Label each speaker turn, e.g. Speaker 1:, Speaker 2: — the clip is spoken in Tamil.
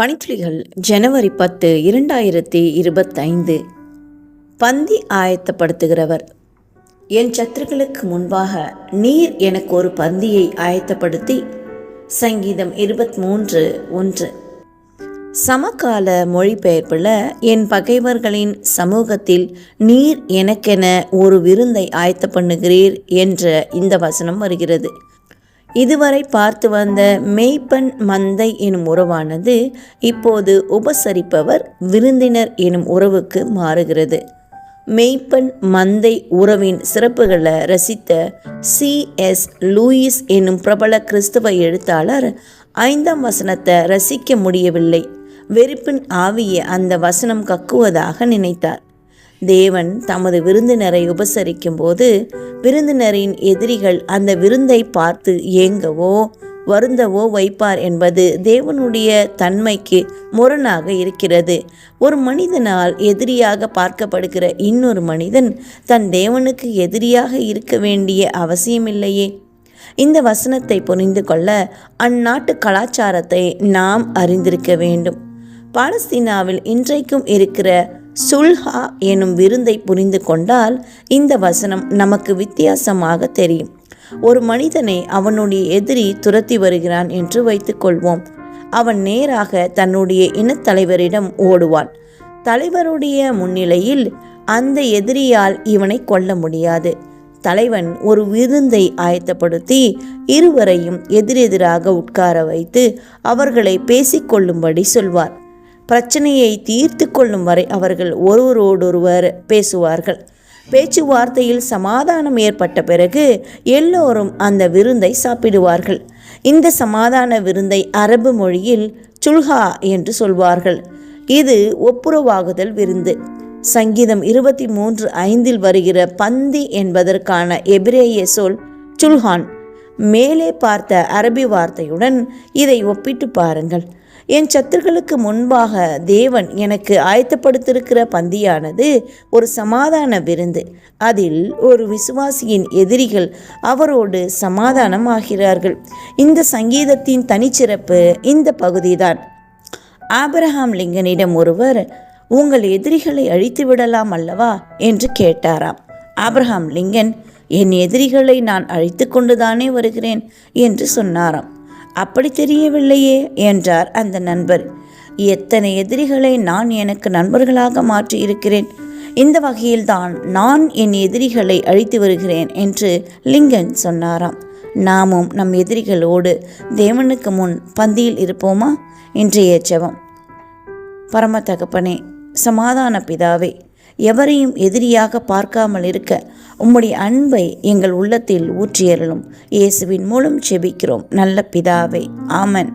Speaker 1: பனித்துளிகள் ஜனவரி பத்து இரண்டாயிரத்தி இருபத்தைந்து. பந்தி ஆயத்தப்படுத்துகிறவர். என் சத்துருக்களுக்கு முன்பாக நீர் எனக்கு ஒரு பந்தியை ஆயத்தப்படுத்தி சங்கீதம் இருபத்தி மூன்று ஒன்று. சமகால மொழிபெயர்ப்பில் என் பகைவர்களின் சமூகத்தில் நீர் எனக்கென ஒரு விருந்தை ஆயத்த பண்ணுகிறீர் என்ற இந்த வசனம் வருகிறது. இதுவரை பார்த்து வந்த மெய்ப்பன் மந்தை எனும் உறவானது இப்போது உபசரிப்பவர் விருந்தினர் எனும் உறவுக்கு மாறுகிறது. மெய்ப்பன் மந்தை உறவின் சிறப்புகளை ரசித்த சி. எஸ். லூயிஸ் என்னும் பிரபல கிறிஸ்துவ எழுத்தாளர் ஐந்தாம் வசனத்தை ரசிக்க முடியவில்லை. வெறுப்பின் ஆவியை அந்த வசனம் கக்குவதாக நினைத்தார். தேவன் தமது விருந்தினரை உபசரிக்கும் போது விருந்தினரின் எதிரிகள் அந்த விருந்தை பார்த்து ஏங்கவோ வருந்தவோ வைப்பார் என்பது தேவனுடைய தன்மைக்கு முரணாக இருக்கிறது. ஒரு மனிதனால் எதிரியாக பார்க்கப்படுகிற இன்னொரு மனிதன் தன் தேவனுக்கு எதிரியாக இருக்க வேண்டிய அவசியமில்லையே. இந்த வசனத்தை புரிந்து கொள்ள அந்நாட்டு கலாச்சாரத்தை நாம் அறிந்திருக்க வேண்டும். பாலஸ்தீனாவில் இன்றைக்கும் இருக்கிற சுல்ஹா எனும் விருந்தை புரிந்து கொண்டால் இந்த வசனம் நமக்கு வித்தியாசமாக தெரியும். ஒரு மனிதனை அவனுடைய எதிரி துரத்தி வருகிறான் என்று வைத்துக்கொள்வோம் அவன் நேராக தன்னுடைய இனத்தலைவரிடம் ஓடுவான். தலைவருடைய முன்னிலையில் அந்த எதிரியால் இவனை கொல்ல முடியாது. தலைவன் ஒரு விருந்தை ஆயத்தப்படுத்தி இருவரையும் எதிரெதிராக உட்கார வைத்து அவர்களை பேசிக்கொள்ளும்படி சொல்வார். பிரச்சனையை தீர்த்து கொள்ளும் வரை அவர்கள் ஒருவரோடொருவர் பேசுவார்கள். பேச்சுவார்த்தையில் சமாதானம் ஏற்பட்ட பிறகு எல்லோரும் அந்த விருந்தை சாப்பிடுவார்கள். இந்த சமாதான விருந்தை அரபு மொழியில் சுல்ஹா என்று சொல்வார்கள். இது ஒப்புரவாகுதல் விருந்து. சங்கீதம் இருபத்தி மூன்று ஐந்தில் வருகிற பந்தி என்பதற்கான எபிரேய சொல் சுல்ஹான். மேலே பார்த்த அரபி வார்த்தையுடன் இதை ஒப்பிட்டு பாருங்கள். என் சத்துருக்களுக்கு முன்பாக தேவன் எனக்கு ஆயத்தப்படுத்திருக்கிற பந்தியானது ஒரு சமாதான விருந்து. அதில் ஒரு விசுவாசியின் எதிரிகள் அவரோடு சமாதானம் ஆகிறார்கள் இந்த சங்கீதத்தின் தனிச்சிறப்பு இந்த பகுதிதான். ஆபிரஹாம் லிங்கனிடம் ஒருவர் உங்கள் எதிரிகளை அழித்து விடலாம் அல்லவா? என்று கேட்டாராம். ஆபிரஹாம் லிங்கன் என் எதிரிகளை நான் அழித்து கொண்டுதானே வருகிறேன்? என்று சொன்னாராம். அப்படி தெரியவில்லையே என்றார் அந்த நண்பர். எத்தனை எதிரிகளை நான் எனக்கு நண்பர்களாக மாற்றி இருக்கிறேன் இந்த வகையில்தான் நான் என் எதிரிகளை அழித்து வருகிறேன் என்று லிங்கன் சொன்னாராம். நாமும் நம் எதிரிகளோடு தேவனுக்கு முன் பந்தியில் இருப்போமா? இன்றைய ஜெபம். பரம தகப்பனே சமாதான பிதாவே எவரையும் எதிரியாக பார்க்காமல் இருக்க உம்முடைய அன்பை எங்கள் உள்ளத்தில் ஊற்றியறலும் இயேசுவின் மூலம் செபிக்கிறோம். நல்ல பிதாவே. ஆமன்.